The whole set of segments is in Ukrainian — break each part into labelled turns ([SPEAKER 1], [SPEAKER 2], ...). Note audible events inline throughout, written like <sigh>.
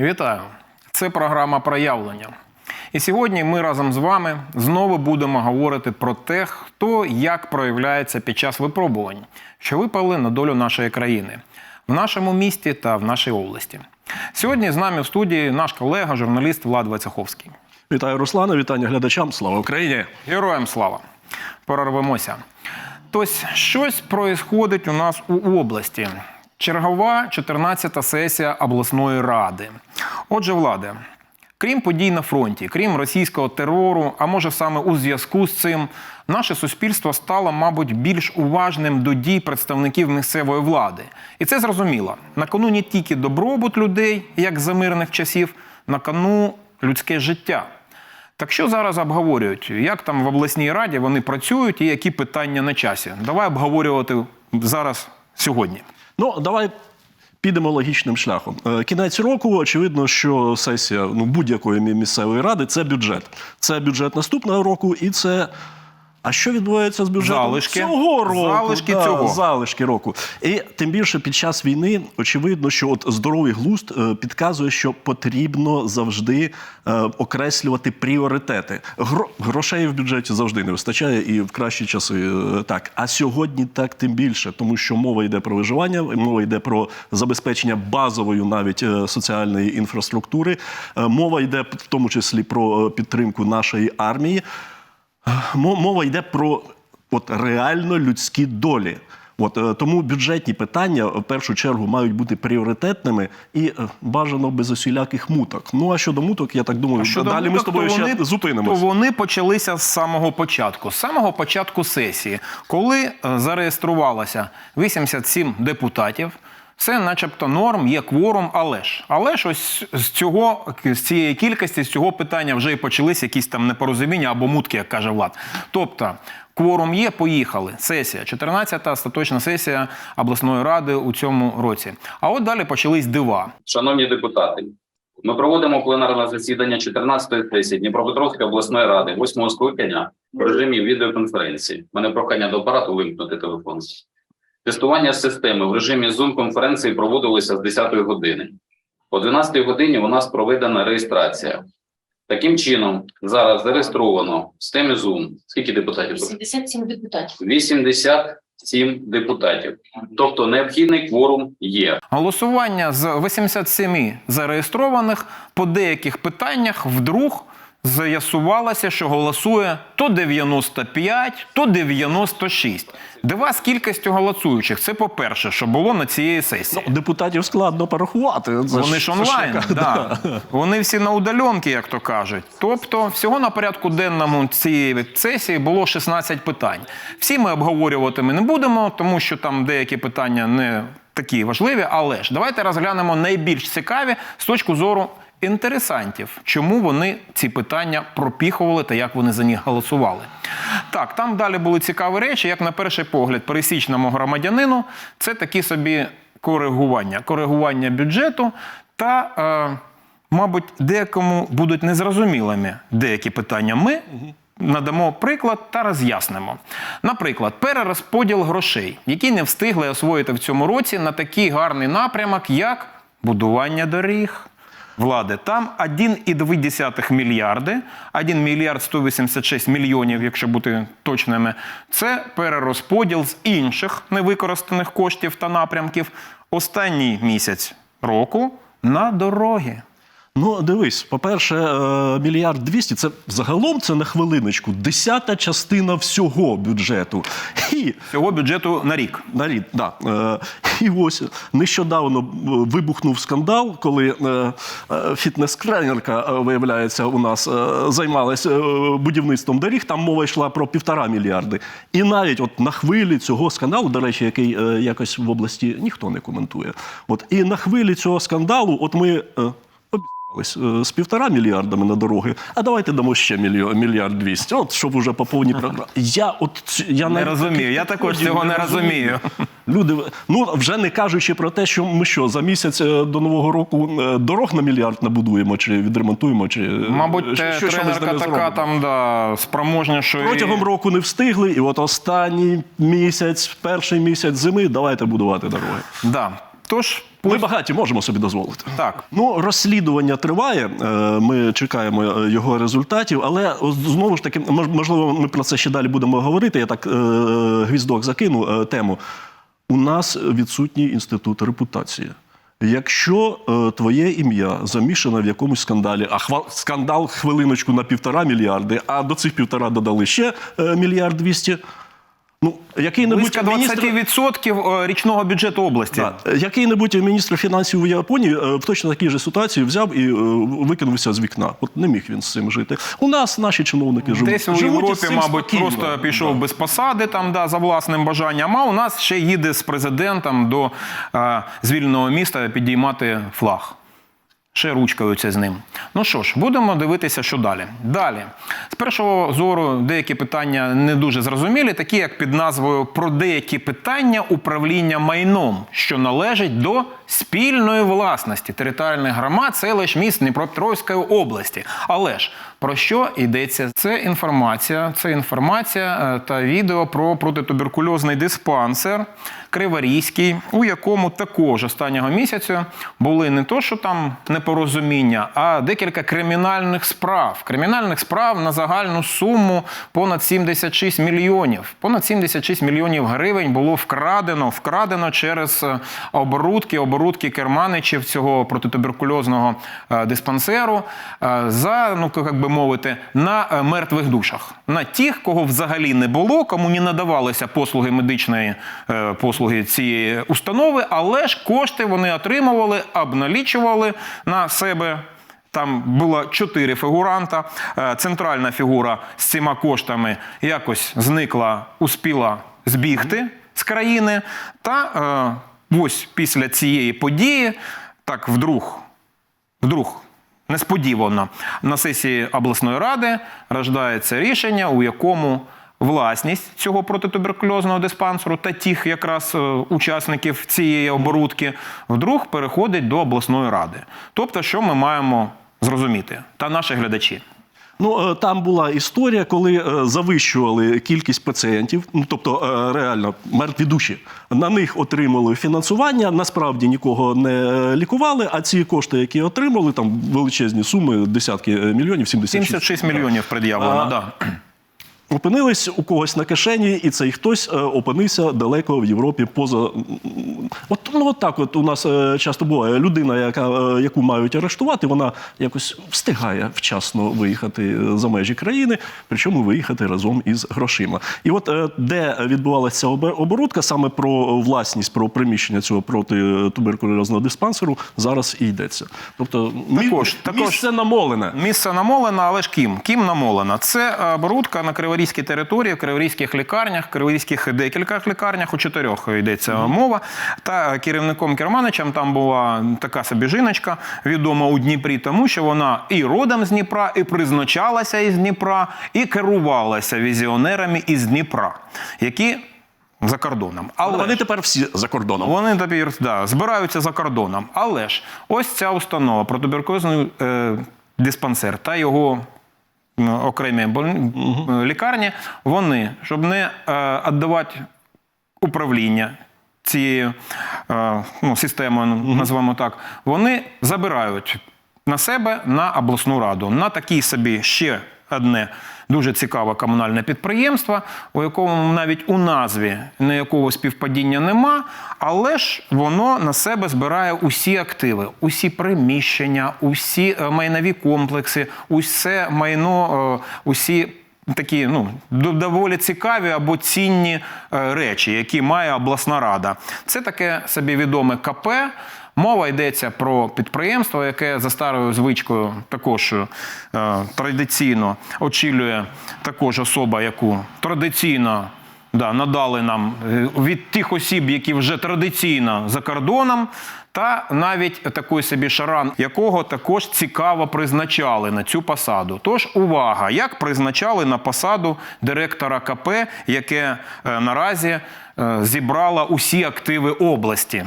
[SPEAKER 1] Вітаю! Це програма проявлення. І сьогодні ми разом з вами знову будемо говорити про те, хто як проявляється під час випробувань, що випали на долю нашої країни в нашому місті та в нашій області. Сьогодні з нами в студії наш колега, журналіст Влад Вацеховський.
[SPEAKER 2] Вітаю, Руслане, вітання глядачам. Слава Україні!
[SPEAKER 1] Героям слава! Прорвемося. Тось щось происходить у нас у області. Чергова 14-та сесія обласної ради. Отже, влади, крім подій на фронті, крім російського терору, а може саме у зв'язку з цим, наше суспільство стало, мабуть, більш уважним до дій представників місцевої влади. І це зрозуміло. На кону не тільки добробут людей, як за мирних часів, на кону людське життя. Так що зараз обговорюють? Як там в обласній раді вони працюють і які питання на часі? Давай обговорювати зараз сьогодні.
[SPEAKER 2] Ну, давай підемо логічним шляхом. Е, Кінець року, очевидно, що сесія ну, будь-якої місцевої ради це бюджет. Це бюджет наступного року, і це. А що відбувається з бюджетом
[SPEAKER 1] Залишки.
[SPEAKER 2] цього року?
[SPEAKER 1] Залишки
[SPEAKER 2] Да,
[SPEAKER 1] цього.
[SPEAKER 2] залишки року. І тим більше під час війни очевидно, що от здоровий глузд е, підказує, що потрібно завжди е, окреслювати пріоритети. Гро- грошей в бюджеті завжди не вистачає, і в кращі часи е, так. А сьогодні так тим більше, тому що мова йде про виживання, мова йде про забезпечення базової навіть соціальної інфраструктури. Мова йде в тому числі про підтримку нашої армії. Мо- Мова йде про от, реально людські долі. От, е, тому бюджетні питання в першу чергу мають бути пріоритетними і е, бажано без усіляких муток. Ну а щодо муток, я так думаю,
[SPEAKER 1] Щодо
[SPEAKER 2] далі ми з тобою
[SPEAKER 1] то
[SPEAKER 2] ще
[SPEAKER 1] вони- То вони почалися з самого початку, з самого початку сесії, коли е, зареєструвалося 87 депутатів. Це, начебто, норм, є кворум, але ж. Але ж ось з цього, з цієї кількості, з цього питання вже і почалися якісь там непорозуміння або мутки, як каже Влад. Тобто, кворум є, поїхали. Сесія, 14-та остаточна сесія обласної ради у цьому році. А от далі почались дива.
[SPEAKER 3] Шановні депутати, ми проводимо пленарне засідання 14-ї сесії Дніпропетровської обласної ради, 8-го скликання в режимі відеоконференції. У мене прохання до апарату вимкнути телефон. Тестування системи в режимі Zoom-конференції проводилося з 10-ї години. О 12-й годині у нас проведена реєстрація. Таким чином, зараз зареєстровано в системі Zoom. Скільки депутатів?
[SPEAKER 4] 87 депутатів.
[SPEAKER 3] 87 депутатів. Тобто необхідний кворум є.
[SPEAKER 1] Голосування з 87 зареєстрованих по деяких питаннях вдруг з'ясувалося, що голосує то 95, то 96. Дива з кількістю голосуючих. Це по-перше, що було на цієї сесії.
[SPEAKER 2] Ну, депутатів складно порахувати. Це
[SPEAKER 1] Вони ж онлайн,
[SPEAKER 2] яка-
[SPEAKER 1] да. вони всі на удаленки, як то кажуть. Тобто, всього на порядку денному цієї сесії було 16 питань. Всі ми обговорювати ми не будемо, тому що там деякі питання не такі важливі. Але ж давайте розглянемо найбільш цікаві з точки зору інтересантів, чому вони ці питання пропіхували та як вони за них голосували. Так, там далі були цікаві речі, як на перший погляд, пересічному громадянину це такі собі коригування, коригування бюджету та, е, мабуть, деякому будуть незрозумілими деякі питання. Ми надамо приклад та роз'яснимо. Наприклад, перерозподіл грошей, які не встигли освоїти в цьому році на такий гарний напрямок, як будування доріг. Влади, там 1,2 мільярди, 1 мільярд 186 мільйонів, якщо бути точними. Це перерозподіл з інших невикористаних коштів та напрямків останній місяць року на дороги.
[SPEAKER 2] Ну, дивись, по-перше, е, мільярд двісті це загалом це на хвилиночку десята частина всього бюджету. І
[SPEAKER 1] Цього бюджету на рік.
[SPEAKER 2] На рід, да. Е, і ось нещодавно е, вибухнув скандал, коли е, е, фітнес-тренерка, е, виявляється, у нас е, займалася е, будівництвом доріг. Там мова йшла про півтора мільярди. І навіть от на хвилі цього скандалу, до речі, який е, якось в області ніхто не коментує. От і на хвилі цього скандалу, от ми. е, З півтора мільярдами на дороги, а давайте дамо ще мільйон, мільярд двісті. От щоб уже по повній програмі. Я от я
[SPEAKER 1] Не розумію. Я також цього не розумію.
[SPEAKER 2] Люди, ну вже не кажучи про те, що ми що за місяць е, до нового року е, дорог на мільярд набудуємо чи відремонтуємо, чи е,
[SPEAKER 1] Мабуть,
[SPEAKER 2] що- що- ми
[SPEAKER 1] тренерка
[SPEAKER 2] ними
[SPEAKER 1] така там да, спроможня, що і-
[SPEAKER 2] протягом року не встигли, і от останній місяць, перший місяць зими, давайте будувати дороги.
[SPEAKER 1] Да. Тож
[SPEAKER 2] Ми багаті можемо собі дозволити.
[SPEAKER 1] Так.
[SPEAKER 2] Ну, розслідування триває. е, Ми чекаємо е, його результатів, але знову ж таки, мож- можливо, ми про це ще далі будемо говорити. Я так е, гвіздок закину тему. У нас відсутній інститут репутації. Якщо е, твоє ім'я замішане в якомусь скандалі, а хва- скандал хвилиночку на півтора мільярди, а до цих півтора додали ще е, мільярд двісті. Ну, який-небудь міністр...
[SPEAKER 1] 20% річного бюджету області.
[SPEAKER 2] Так. Який-небудь міністр фінансів у Японії е, в точно такій же ситуації взяв і е, викинувся з вікна. От не міг він з цим жити. У нас наші чиновники живуть.
[SPEAKER 1] Десь у
[SPEAKER 2] живуть
[SPEAKER 1] Європі,
[SPEAKER 2] цим
[SPEAKER 1] мабуть,
[SPEAKER 2] спокійно.
[SPEAKER 1] просто пішов без посади там, да, за власним бажанням. А у нас ще їде з президентом до е, звільненого міста підіймати флаг. Ще ручкаються з ним. Ну що ж, будемо дивитися, що далі. Далі. З першого зору деякі питання не дуже зрозумілі, такі як під назвою про деякі питання управління майном, що належить до спільної власності територіальних громад, селищ міст Дніпропетровської області. Але ж про що йдеться? Це інформація, це інформація е, та відео про протитуберкульозний диспансер Криворізький, у якому також останнього місяця були не то, що там непорозуміння, а декілька кримінальних справ. Кримінальних справ на загальну суму понад 76 мільйонів. Понад 76 мільйонів гривень було вкрадено, вкрадено через е, оборудки, оборудки керманичів цього протитуберкульозного е, диспансеру за, ну як би мовити, на е, мертвих душах, на тих, кого взагалі не було, кому не надавалися послуги медичної е, послуги цієї установи, але ж кошти вони отримували, обналічували на себе. Там було чотири фігуранта. Е, Центральна фігура з цими коштами якось зникла, успіла збігти з країни. Та е, ось після цієї події, так вдруг, вдруг несподівано на сесії обласної ради рождається рішення, у якому власність цього протитуберкульозного диспансеру та тих якраз е, учасників цієї оборудки вдруг переходить до обласної ради. Тобто, що ми маємо зрозуміти, та наші глядачі.
[SPEAKER 2] Ну, е, там була історія, коли е, завищували кількість пацієнтів, ну тобто е, реально мертві душі. На них отримали фінансування. Насправді нікого не лікували. А ці кошти, які отримали, там величезні суми, десятки мільйонів, 76.
[SPEAKER 1] 76 мільйонів пред'явлено, да.
[SPEAKER 2] Опинились у когось на кишені, і цей хтось е, опинився далеко в Європі поза. От, ну, от так от у нас е, часто буває. Людина, яка, е, яку мають арештувати, вона якось встигає вчасно виїхати за межі країни, причому виїхати разом із грошима. І от де відбувалася оборудка, саме про власність, про приміщення цього протитуберкульозного диспансеру, зараз і йдеться. Тобто
[SPEAKER 1] Також- також-
[SPEAKER 2] місце намолене.
[SPEAKER 1] Місце намолено, але ж ким? Ким намолено? Це оборудка на Криворізькій території, в Криворізьких лікарнях, в Криворізьких декількох лікарнях, у чотирьох йдеться мова. Та керівником Керманичем там була така собі жіночка, відома у Дніпрі, тому що вона і родом з Дніпра, і призначалася із Дніпра, і керувалася візіонерами із Дніпра, які за кордоном. Але
[SPEAKER 2] Вони
[SPEAKER 1] ж-
[SPEAKER 2] тепер всі за кордоном.
[SPEAKER 1] вони тепер да, збираються за кордоном. Але ж ось ця установа про туберкульозний е, диспансер та його окремі боль- лікарні, вони, щоб не е, віддавати управління цією е, ну, системою, називаємо так, вони забирають на себе на обласну раду. На такій собі ще одне дуже цікаве комунальне підприємство, у якому навіть у назві ніякого співпадіння нема, але ж воно на себе збирає усі активи, усі приміщення, усі е, майнові комплекси, усе майно, е, усі такі ну, доволі цікаві або цінні е, речі, які має обласна рада. Це таке собі відоме КП. Мова йдеться про підприємство, яке за старою звичкою також е, традиційно очолює також особа, яку традиційно да, надали нам е, від тих осіб, які вже традиційно за кордоном, та навіть такий собі шаран, якого також цікаво призначали на цю посаду. Тож увага, як призначали на посаду директора КП, яке е, наразі зібрало усі активи області.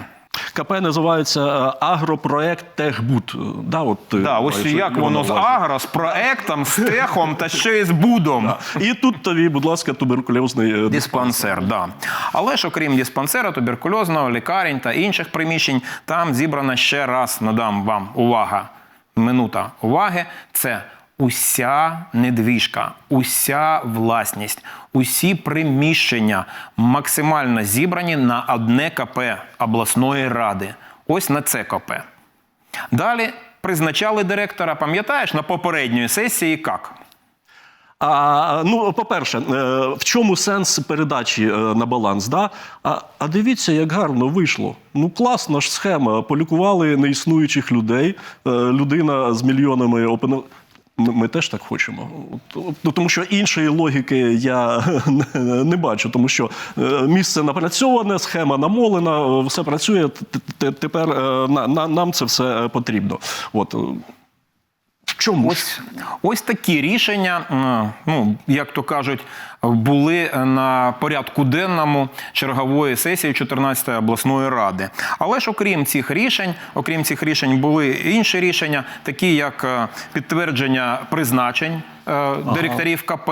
[SPEAKER 2] КП називається е, Агропроект Техбуд. Да, от, е,
[SPEAKER 1] Да, ось як воно з агро, з проектом, з техом та ще й з будом.
[SPEAKER 2] І тут тобі, будь ласка, туберкульозний е,
[SPEAKER 1] Диспансер, да. Але ж окрім диспансера, туберкульозного, лікарень та інших приміщень, там зібрана ще раз надам вам увага. Минута уваги. Це уся недвіжка, уся власність, усі приміщення максимально зібрані на одне КП обласної ради. Ось на це КП. Далі призначали директора, пам'ятаєш, на попередньої сесії як?
[SPEAKER 2] А, ну, по-перше, е, в чому сенс передачі е, на баланс? Да? А, а дивіться, як гарно вийшло. Ну, класна ж схема. Полікували неіснуючих людей. Е, Людина з мільйонами опини. Ну, Ми теж так хочемо. Ну, тому що іншої логіки я <laughs> не, бачу, тому що е, місце напрацьоване, схема намолена, е, все працює. Тепер е, на, на, нам це все потрібно. От. В чому?
[SPEAKER 1] Ось, ось такі рішення, ну, як то кажуть, були на порядку денному чергової сесії 14-ї обласної ради. Але ж окрім цих рішень, окрім цих рішень, були інші рішення, такі як е, підтвердження призначень е, директорів КП.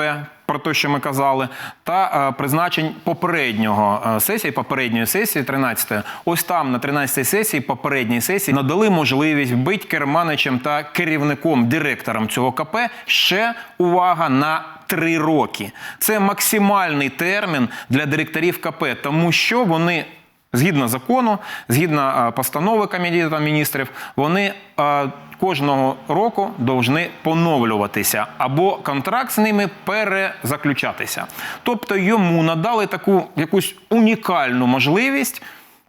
[SPEAKER 1] Про те, що ми казали, та е, призначень попереднього е, сесії, попередньої сесії, 13-ї. Ось там на 13-й сесії, попередній сесії, надали можливість бути керманичем та керівником, директором цього КП ще увага на три роки. Це максимальний термін для директорів КП, тому що вони. Згідно закону, згідно е, постанови Кабінету міністрів, вони кожного року повинні поновлюватися або контракт з ними перезаключатися. Тобто йому надали таку якусь унікальну можливість.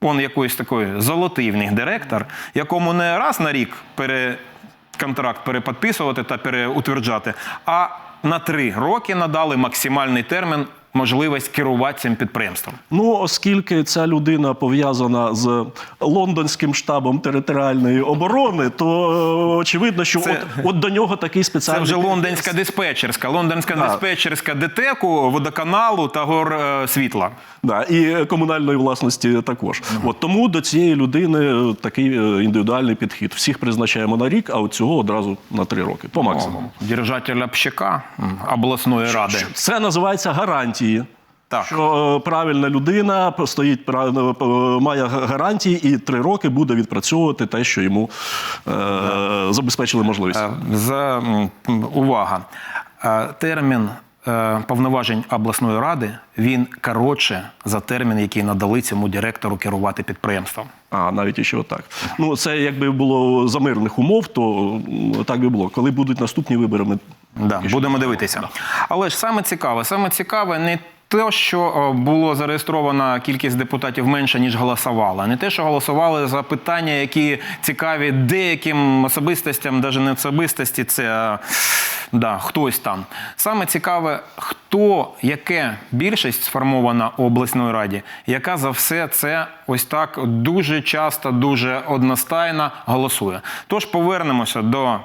[SPEAKER 1] Он якийсь такий золотий в них директор, якому не раз на рік пере, контракт переподписувати та переутверджати, а на три роки надали максимальний термін можливість керувати цим підприємством.
[SPEAKER 2] Ну, оскільки ця людина пов'язана з лондонським штабом територіальної оборони, то е, очевидно, що
[SPEAKER 1] Це-
[SPEAKER 2] от, от до нього такий спеціальний Це
[SPEAKER 1] вже лондонська диспетчерська, лондонська
[SPEAKER 2] Да.
[SPEAKER 1] диспетчерська ДТЕКу, водоканалу та гор е, світла.
[SPEAKER 2] Да, і комунальної власності також. От тому до цієї людини е, такий індивідуальний підхід. Всіх призначаємо на рік, а от цього одразу на три роки, по максимуму.
[SPEAKER 1] Держатель общака м, обласної ради.
[SPEAKER 2] Це називається гарантії.
[SPEAKER 1] Так.
[SPEAKER 2] Що е, правильна людина стоїть е, має гарантії і три роки буде відпрацьовувати те, що йому е, забезпечили можливість.
[SPEAKER 1] Е, За увага. Термін повноважень обласної ради він коротше за термін, який надали цьому директору керувати підприємством.
[SPEAKER 2] А навіть іще отак. Ну це якби було за мирних умов, то так би було. Коли будуть наступні вибори, ми
[SPEAKER 1] Да, будемо дивитися. Але ж саме цікаве, саме цікаве не те, що о, було зареєстрована кількість депутатів менше, ніж голосували, не те, що голосували за питання, які цікаві деяким особистостям, навіть не особистості, це да, хтось там. Саме цікаве, хто, яке більшість сформована у обласній раді, яка за все це ось так дуже часто, дуже одностайно голосує. Тож повернемося до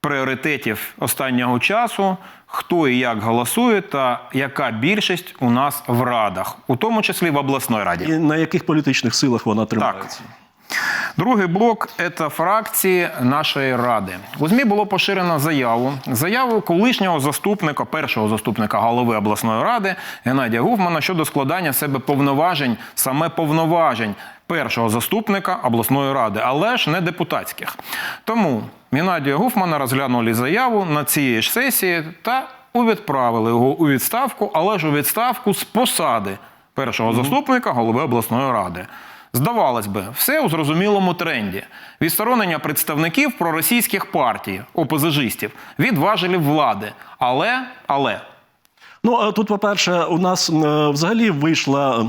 [SPEAKER 1] пріоритетів останнього часу, хто і як голосує, та яка більшість у нас в радах, у тому числі в обласної раді.
[SPEAKER 2] і на яких політичних силах вона тримається.
[SPEAKER 1] Другий блок це фракції нашої ради. У ЗМІ було поширено заяву. Заяву колишнього заступника, першого заступника голови обласної ради Геннадія Гуфмана щодо складання себе повноважень, саме повноважень першого заступника обласної ради, але ж не депутатських. Тому Геннадія Гуфмана розглянули заяву на цій ж сесії та відправили його у відставку, але ж у відставку з посади першого заступника голови обласної ради. Здавалось би, все у зрозумілому тренді. Відсторонення представників проросійських партій, опозижистів, від важелів влади. Але, але,
[SPEAKER 2] Ну а тут, по-перше, у нас е, взагалі вийшла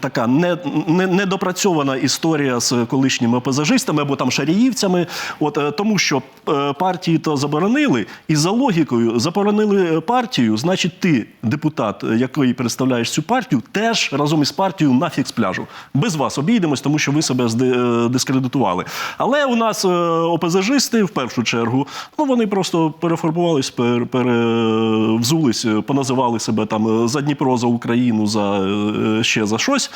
[SPEAKER 2] така не, не, недопрацьована історія з колишніми пейзажистами або там шаріївцями. От е, тому, що е, партії то заборонили, і за логікою заборонили партію, значить, ти, депутат, який представляєш цю партію, теж разом із партією нафіг з пляжу. Без вас обійдемось, тому що ви себе дискредитували. Але у нас ОПЗЖисти, в першу чергу, ну вони просто переформувались, пер, перевзулись, е, поназивали себе там е, за Дніпро, за Україну, за е, ще за щось.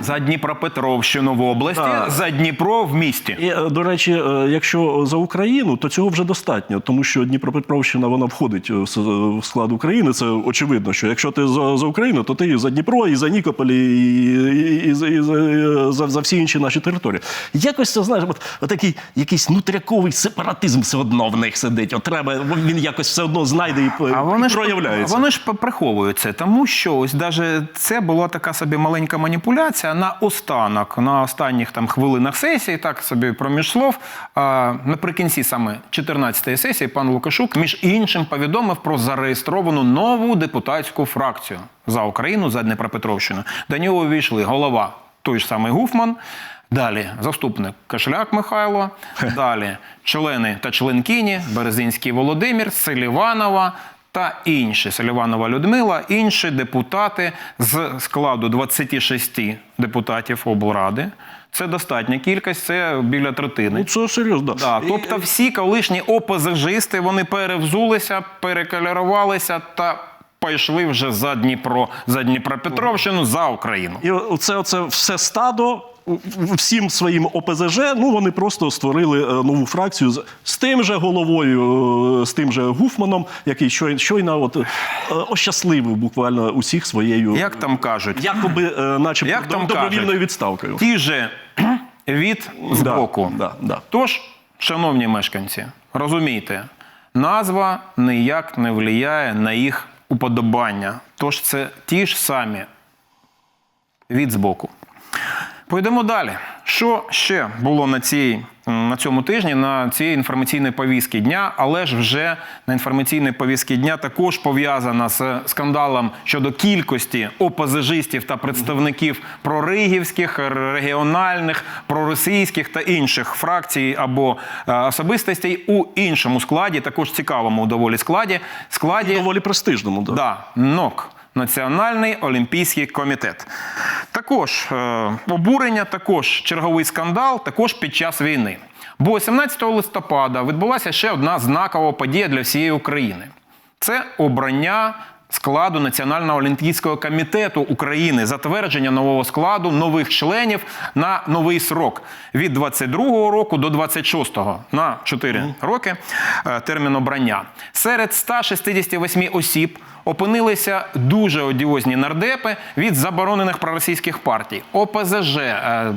[SPEAKER 1] За Дніпропетровщину в області,
[SPEAKER 2] Да.
[SPEAKER 1] за Дніпро в місті.
[SPEAKER 2] І, е, до речі, е, якщо за Україну, то цього вже достатньо, тому що Дніпропетровщина вона входить в с- склад України. Це очевидно, що якщо ти за, за Україну, то ти і за Дніпро, і за Нікополь, і, і, і, за- і за, за, всі інші наші території. Якось це знаєш, от, такий якийсь нутряковий сепаратизм все одно в них сидить. От треба, він якось все одно знайде і,
[SPEAKER 1] А вони
[SPEAKER 2] і
[SPEAKER 1] ж
[SPEAKER 2] проявляється.
[SPEAKER 1] Вони ж приховують це, тому що ось даже це була така собі маленька маніпуляція на останок, на останніх там хвилинах сесії, так собі проміж слов. А, наприкінці саме 14-ї сесії пан Лукашук, між іншим, повідомив про зареєстровану нову депутатську фракцію за Україну за Дніпропетровщину. До нього увійшли голова той ж самий Гуфман. Далі заступник Кашляк Михайло, <laughs> далі члени та членкині Березинський Володимир, Селіванова та інші Селіванова Людмила, інші депутати з складу 26 депутатів облради. Це достатня кількість, це біля третини.
[SPEAKER 2] Ну, це серйозно.
[SPEAKER 1] Да, тобто всі колишні ОПЗЖисти вони перевзулися, перекольорувалися та пішли вже за Дніпро, за Дніпропетровщину, за Україну.
[SPEAKER 2] І оце, оце все стадо. Всім своїм ОПЗЖ, ну вони просто створили е, нову фракцію з, з тим же головою, е, з тим же Гуфманом, який щойно, щойно от, е, ощасливив буквально усіх своєю
[SPEAKER 1] Як там кажуть,
[SPEAKER 2] якоби, начебто,
[SPEAKER 1] Як там
[SPEAKER 2] добровільною
[SPEAKER 1] кажуть?
[SPEAKER 2] відставкою.
[SPEAKER 1] ті же <clears throat> від з
[SPEAKER 2] Да, да, да.
[SPEAKER 1] Тож, шановні мешканці, розумійте, назва ніяк не впливає на їх уподобання. Тож це ті ж самі від збоку. Пойдемо далі. Що ще було на, цій, на цьому тижні, на цій інформаційній повістці дня, але ж вже на інформаційній повістці дня також пов'язана з скандалом щодо кількості опозижистів та представників проригівських, регіональних, проросійських та інших фракцій або е, особистостей у іншому складі, також цікавому доволі складі. складі
[SPEAKER 2] Доволі престижному. Да.
[SPEAKER 1] Да, НОК. Національний олімпійський комітет. Також е, обурення, також черговий скандал, також під час війни. Бо 17 листопада відбулася ще одна знакова подія для всієї України. Це обрання складу Національного олімпійського комітету України, затвердження нового складу, нових членів на новий срок від 22-го року до 26-го на 4 роки е, термін обрання. Серед 168 осіб опинилися дуже одіозні нардепи від заборонених проросійських партій, ОПЗЖ, е,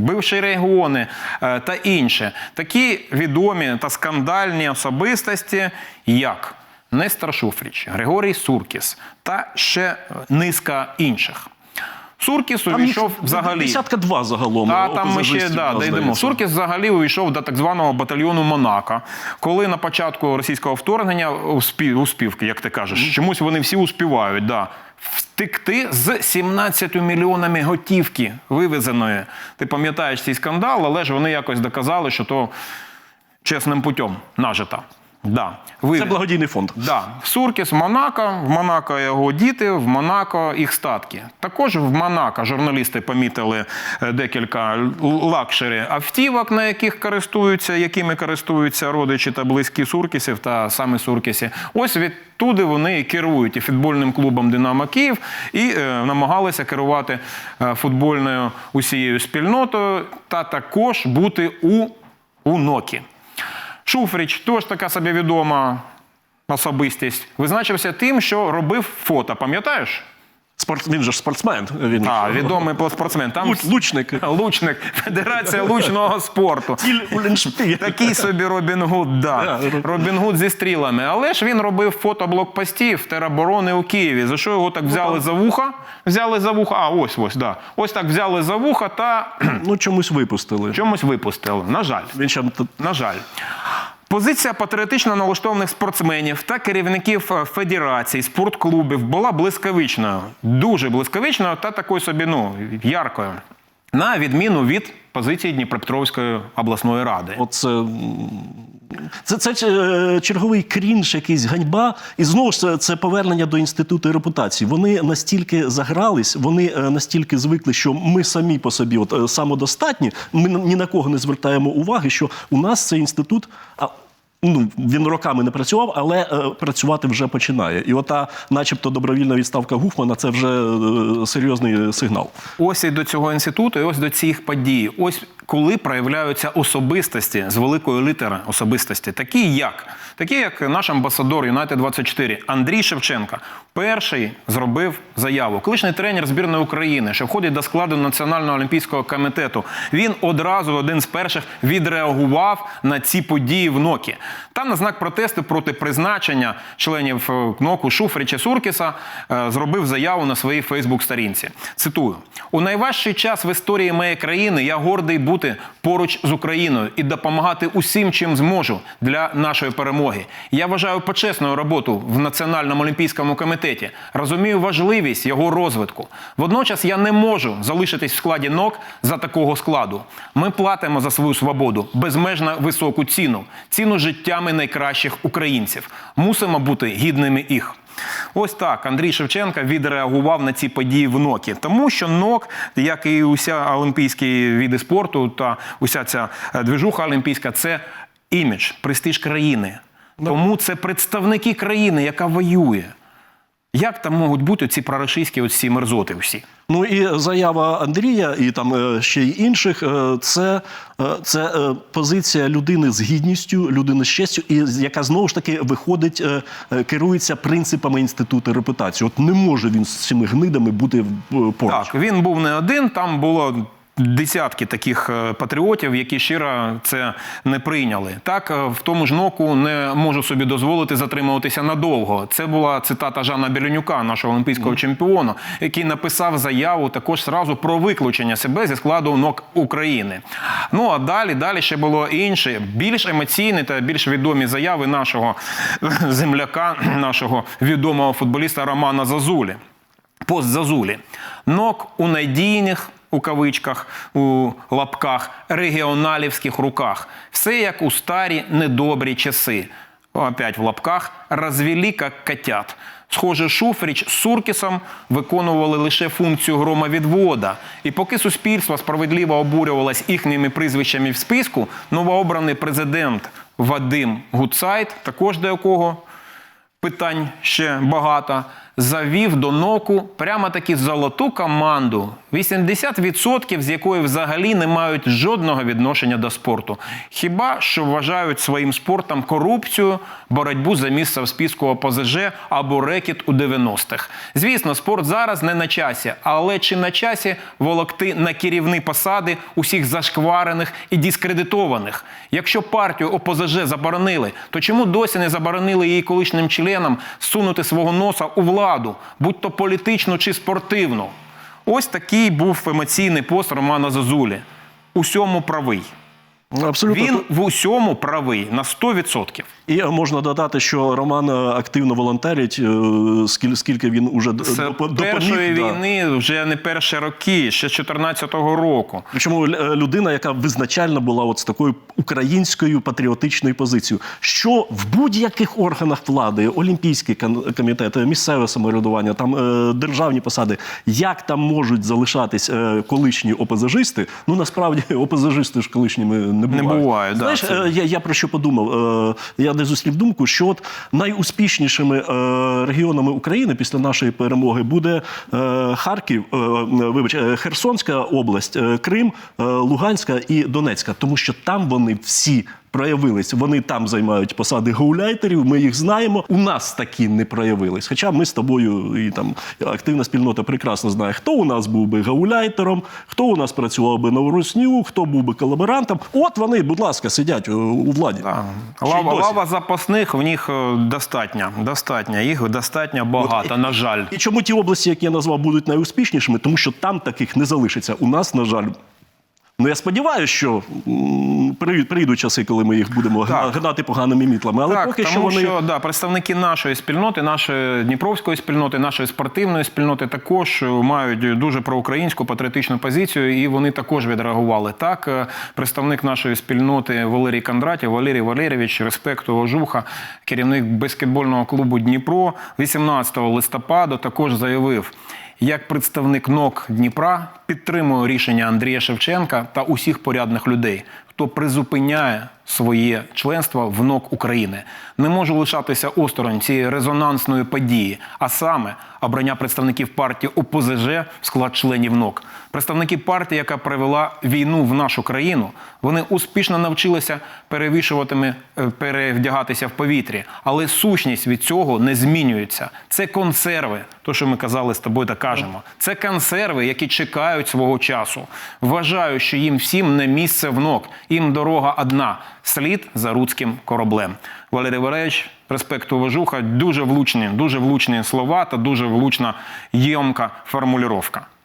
[SPEAKER 1] бивші регіони е, та інше. Такі відомі та скандальні особистості, як Нестор Шуфріч, Григорій Суркіс та ще низка інших. Суркіс
[SPEAKER 2] Там їх
[SPEAKER 1] увійшов взагалі.
[SPEAKER 2] Десятка два загалом.
[SPEAKER 1] Та там ми ще да, дійдемо. Суркіс взагалі увійшов до так званого батальйону Монако, коли на початку російського вторгнення успів, успівки, як ти кажеш, чомусь вони всі успівають. Да. Втекти з 17 мільйонами готівки вивезеної. Ти пам'ятаєш цей скандал, але ж вони якось доказали, що то чесним путем нажита. Да.
[SPEAKER 2] Це благодійний фонд.
[SPEAKER 1] Да, Суркіс Монако, в Монако його діти, в Монако їх статки. Також в Монако журналісти помітили е, декілька лакшері автівок, на яких користуються, якими користуються родичі та близькі Суркісів та саме Суркісі. Ось відтуди вони і керують і футбольним клубом Динамо Київ і е, намагалися керувати е, футбольною усією спільнотою та також бути у, у нокі. Шуфріч, теж така собі відома особистість, визначився тим, що робив фото. Пам'ятаєш?
[SPEAKER 2] Спорт... Він же ж спортсмен. Він
[SPEAKER 1] А, відомий спортсмен. Там
[SPEAKER 2] Луч- лучник. <laughs>
[SPEAKER 1] лучник, Федерація лучного спорту. <laughs> Такий собі Робін Гуд, да. Робін Гуд зі стрілами. Але ж він робив фото блокпостів тероборони у Києві. За що його так взяли за вуха? Взяли за вуха. А, ось ось, да. Ось так взяли за вуха та
[SPEAKER 2] Ну, чомусь випустили.
[SPEAKER 1] чомусь випустили. На жаль.
[SPEAKER 2] Він ще
[SPEAKER 1] На жаль. Позиція патріотично налаштованих спортсменів та керівників е, федерацій, спортклубів була блискавичною, дуже блискавичною та такою собі ну, яркою, на відміну від позиції Дніпропетровської обласної ради.
[SPEAKER 2] Оце. Це, це е, черговий крінж, якийсь ганьба. І знову ж це, це повернення до інституту репутації. Вони настільки загрались, вони е, настільки звикли, що ми самі по собі от, е, самодостатні, ми ні на кого не звертаємо уваги, що у нас цей інститут. Ну, він роками не працював, але е, працювати вже починає. І ота, начебто, добровільна відставка Гуфмана це вже е, серйозний сигнал.
[SPEAKER 1] Ось і до цього інституту, і ось до цих подій. Ось коли проявляються особистості з великої літери особистості, такі як такі, як наш амбасадор Юнайтед 24 Андрій Шевченка, перший зробив заяву. Колишній тренер збірної України, що входить до складу Національного олімпійського комітету. Він одразу один з перших відреагував на ці події в НОКі. Та на знак протесту проти призначення членів е, НОКу Шуфрича Суркіса е, зробив заяву на своїй Фейсбук-сторінці. Цитую: у найважчий час в історії моєї країни я гордий бути поруч з Україною і допомагати усім, чим зможу для нашої перемоги. Я вважаю почесною роботу в Національному олімпійському комітеті. Розумію важливість його розвитку. Водночас я не можу залишитись в складі НОК за такого складу. Ми платимо за свою свободу безмежно високу ціну, ціну життями найкращих українців. Мусимо бути гідними їх. Ось так Андрій Шевченка відреагував на ці події в НОКі, тому що НОК, як і уся олімпійські види спорту та уся ця е, движуха олімпійська, це імідж, престиж країни. Тому це представники країни, яка воює. Як там можуть бути ці проросійські ось ці мерзоти всі?
[SPEAKER 2] Ну і заява Андрія, і там е, ще й інших, е, це, е, це позиція людини з гідністю, людини з честю, і яка знову ж таки виходить, керується принципами інституту репутації. От не може він з цими гнидами бути поруч.
[SPEAKER 1] Так, він був не один, там було. Десятки таких е, патріотів, які щиро це не прийняли. Так, е, в тому ж ноку не можу собі дозволити затримуватися надовго. Це була цитата Жана Білянюка, нашого олімпійського чемпіона, який написав заяву також зразу про виключення себе зі складу нок України. Ну а далі, далі ще було інше, більш емоційні та більш відомі заяви нашого земляка, <clears throat> нашого відомого футболіста Романа Зазулі. Пост Зазулі. Нок у надійних у кавичках, у лапках, регіоналівських руках. Все як у старі недобрі часи. Опять в лапках розвели як котят. Схоже, Шуфріч з Суркісом виконували лише функцію громовідвода. І поки суспільство справедливо обурювалось їхніми прізвищами в списку, новообраний президент Вадим Гуцайт, також до якого питань ще багато, завів до ноку прямо таки золоту команду, 80% з якої взагалі не мають жодного відношення до спорту. Хіба що вважають своїм спортом корупцію, боротьбу за місце в списку ОПЗЖ або рекет у 90-х. Звісно, спорт зараз не на часі, але чи на часі волокти на керівні посади усіх зашкварених і дискредитованих? Якщо партію ОПЗЖ заборонили, то чому досі не заборонили її колишнім членам сунути свого носа у владу, будь то політичну чи спортивну? Ось такий був емоційний пост Романа Зазулі. Усьому правий.
[SPEAKER 2] Абсолютно
[SPEAKER 1] Він в усьому правий на 100%.
[SPEAKER 2] І можна додати, що Роман е, активно волонтерить, е, скільки, скільки він уже
[SPEAKER 1] З
[SPEAKER 2] доп-
[SPEAKER 1] першої
[SPEAKER 2] да.
[SPEAKER 1] війни вже не перші роки, ще з 14-го року.
[SPEAKER 2] Причому е, людина, яка визначально була от з такою українською патріотичною позицією, що в будь-яких органах влади, Олімпійський комітет, місцеве самоврядування, там державні посади, як там можуть залишатись колишні ОПЗЖисти, ну насправді <laughs> ОПЗЖисти ж колишніми не буває.
[SPEAKER 1] Не да,
[SPEAKER 2] Знаєш,
[SPEAKER 1] це-
[SPEAKER 2] е, я, я про що подумав? Е, Я не зустрів думку, що от найуспішнішими е, регіонами України після нашої перемоги буде Харків, вибач, Херсонська область, Крим, Луганська і Донецька, тому що там вони всі. Проявились, вони там займають посади гауляйтерів. Ми їх знаємо. У нас такі не проявились. Хоча ми з тобою і там активна спільнота прекрасно знає, хто у нас був би гауляйтером, хто у нас працював би на Русню, хто був би колаборантом. От вони, будь ласка, сидять е, у владі.
[SPEAKER 1] Да. Лава, лава запасних в них е, достатньо. Достатньо. Їх достатньо багато, на жаль.
[SPEAKER 2] І чому ті області, які я назвав, будуть найуспішнішими? Тому що там таких не залишиться. У нас, на жаль. Ну, я сподіваюся, що прийдуть, часи, коли ми їх будемо
[SPEAKER 1] Так.
[SPEAKER 2] гнати поганими мітлами. Але
[SPEAKER 1] так,
[SPEAKER 2] поки
[SPEAKER 1] тому
[SPEAKER 2] що вони
[SPEAKER 1] що да, представники нашої спільноти, нашої дніпровської спільноти, нашої спортивної спільноти також мають дуже проукраїнську патріотичну позицію, і вони також відреагували. Так, е, представник нашої спільноти Валерій Кондратів, Валерій Валерійович, респекту Ожуха, керівник баскетбольного клубу Дніпро, 18 листопада також заявив. Як представник НОК Дніпра підтримую рішення Андрія Шевченка та усіх порядних людей, хто призупиняє своє членство в НОК України. Не можу лишатися осторонь цієї резонансної події, а саме обрання представників партії ОПЗЖ в склад членів НОК. Представники партії, яка привела війну в нашу країну, вони успішно навчилися перевішуватими, е, перевдягатися в повітрі, але сущність від цього не змінюється. Це консерви, то що ми казали з тобою та кажемо. Це консерви, які чекають свого часу. Вважаю, що їм всім не місце в ног. Їм дорога одна слід за руцьким кораблем. Валерій Валерійович, респект уважуха, дуже влучні, дуже влучні слова та дуже влучна ємка формулювання.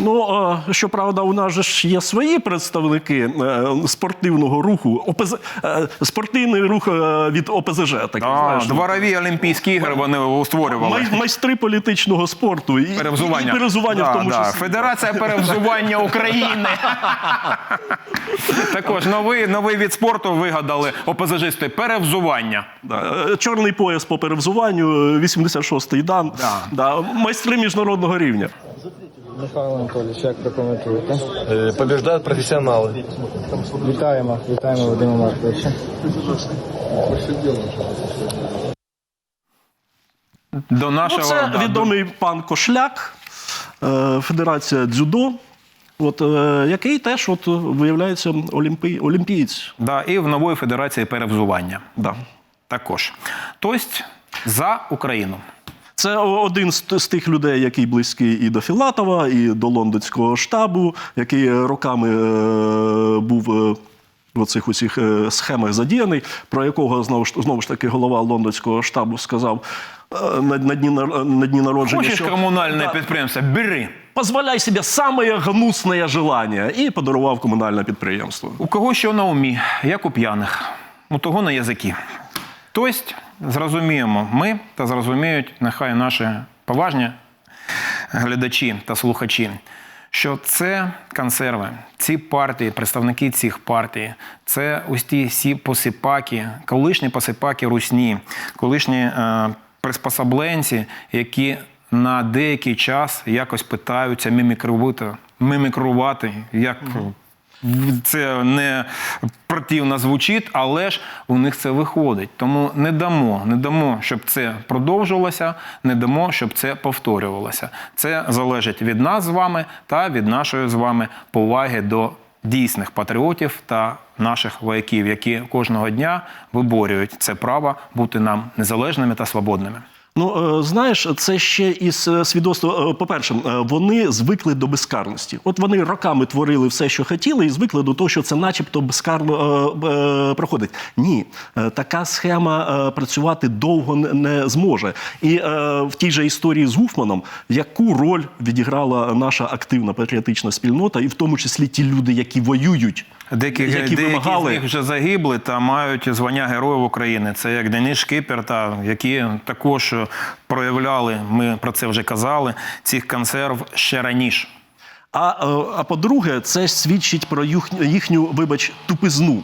[SPEAKER 2] Ну, щоправда, у нас же ж є свої представники е, спортивного руху, ОПЗ, е, спортивний рух е, від ОПЗЖ. Так,
[SPEAKER 1] А,
[SPEAKER 2] знаєш,
[SPEAKER 1] дворові Олімпійські ігри вони створювали.
[SPEAKER 2] май- майстри політичного спорту і
[SPEAKER 1] Перевзування.
[SPEAKER 2] і перевзування
[SPEAKER 1] Да,
[SPEAKER 2] в тому
[SPEAKER 1] да.
[SPEAKER 2] числі.
[SPEAKER 1] Федерація перевзування України. Також новий, новий від спорту вигадали опозажисти перевзування.
[SPEAKER 2] Да. Чорний пояс по перевзуванню, е, 86-й дан.
[SPEAKER 1] Да.
[SPEAKER 2] Да. Майстри міжнародного рівня.
[SPEAKER 4] Михайло Анатолійович, як прокоментуєте?
[SPEAKER 5] Э, Побеждают профессионалы.
[SPEAKER 4] Вітаємо, вітаємо Вадима Марковича.
[SPEAKER 1] До
[SPEAKER 2] Ну,
[SPEAKER 1] нашого
[SPEAKER 2] це
[SPEAKER 1] да,
[SPEAKER 2] відомий пан Кошляк, е, Федерація дзюдо, от, е, який теж от, виявляється олімпі... олімпієць.
[SPEAKER 1] Да, і в нової федерації перевзування.
[SPEAKER 2] Да.
[SPEAKER 1] Також. Тобто за Україну.
[SPEAKER 2] Це один з, тих людей, який близький і до Філатова, і до лондонського штабу, який е, роками е, був е, в оцих усіх схемах задіяний, про якого знову ж, знову ж таки голова лондонського штабу сказав на, на, дні, на дні народження.
[SPEAKER 1] Хочеш
[SPEAKER 2] що,
[SPEAKER 1] комунальне
[SPEAKER 2] Да,
[SPEAKER 1] підприємство? Бери.
[SPEAKER 2] Позволяй себе самое гнусне желання. І подарував комунальне підприємство.
[SPEAKER 1] У кого що на умі, як у п'яних, у того на язики. Тобто, зрозуміємо ми та зрозуміють нехай наші поважні глядачі та слухачі, що це консерви, ці партії, представники цих партій, це ось ті всі посипаки, колишні посипаки русні, колишні е, приспособленці, які на деякий час якось питаються мімікрувати, мімікрувати як це не противно звучить, але ж у них це виходить. Тому не дамо, не дамо, щоб це продовжувалося, не дамо, щоб це повторювалося. Це залежить від нас з вами та від нашої з вами поваги до дійсних патріотів та наших вояків, які кожного дня виборюють це право бути нам незалежними та свободними.
[SPEAKER 2] Ну, е, знаєш, це ще із е, свідоцтва. е, По-перше, е, вони звикли до безкарності. От вони роками творили все, що хотіли, і звикли до того, що це начебто безкарно проходить. Ні, така схема працювати довго не- зможе. І в тій же історії з Гуфманом, яку роль відіграла наша активна патріотична спільнота, і в тому числі ті люди, які воюють.
[SPEAKER 1] Деякі,
[SPEAKER 2] Які
[SPEAKER 1] деякі
[SPEAKER 2] вимагали.
[SPEAKER 1] з них вже загибли та мають звання Героїв України. Це як Денис Шкипер, та які також проявляли, ми про це вже казали, цих консерв ще раніше.
[SPEAKER 2] А, е, а по-друге, це свідчить про їхню, їхню, вибач, тупизну.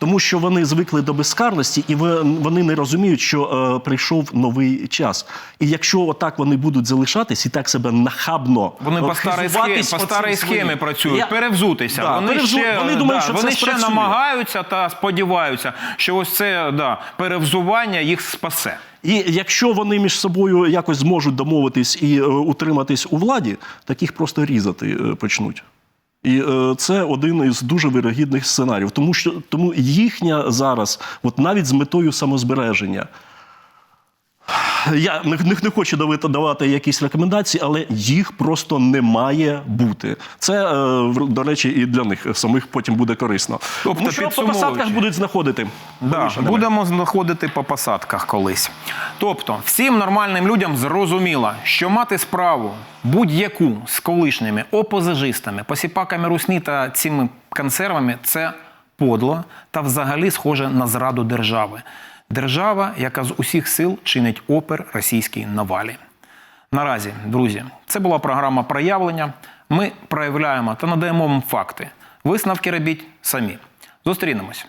[SPEAKER 2] Тому що вони звикли до безкарності, і вони не розуміють, що е, прийшов новий час. І якщо отак вони будуть залишатись і так себе нахабно
[SPEAKER 1] Вони по старій, схемі, по старій схемі працюють,
[SPEAKER 2] Я-
[SPEAKER 1] перевзутися.
[SPEAKER 2] Да,
[SPEAKER 1] вони,
[SPEAKER 2] перевзу-
[SPEAKER 1] ще,
[SPEAKER 2] вони думають,
[SPEAKER 1] да,
[SPEAKER 2] що це
[SPEAKER 1] вони ще
[SPEAKER 2] спрацює.
[SPEAKER 1] намагаються та сподіваються, що ось це да, перевзування їх спасе.
[SPEAKER 2] І якщо вони між собою якось зможуть домовитись і е, утриматись у владі, таких просто різати е, почнуть. І е, це один із дуже вирогідних сценаріїв, тому що тому їхня зараз, от навіть з метою самозбереження. Я не, не, не хочу давати, давати якісь рекомендації, але їх просто не має бути. Це, е, до речі, і для них самих потім буде корисно.
[SPEAKER 1] Тобто,
[SPEAKER 2] тому що по посадках будуть знаходити.
[SPEAKER 1] Да, будемо знаходити по посадках колись. Тобто, всім нормальним людям зрозуміло, що мати справу будь-яку з колишніми опозажистами, посіпаками русні та цими консервами це подло та взагалі схоже на зраду держави. Держава, яка з усіх сил чинить опер російській навалі. Наразі, друзі, це була програма проявлення. Ми проявляємо та надаємо вам факти. Висновки робіть самі. Зустрінемось.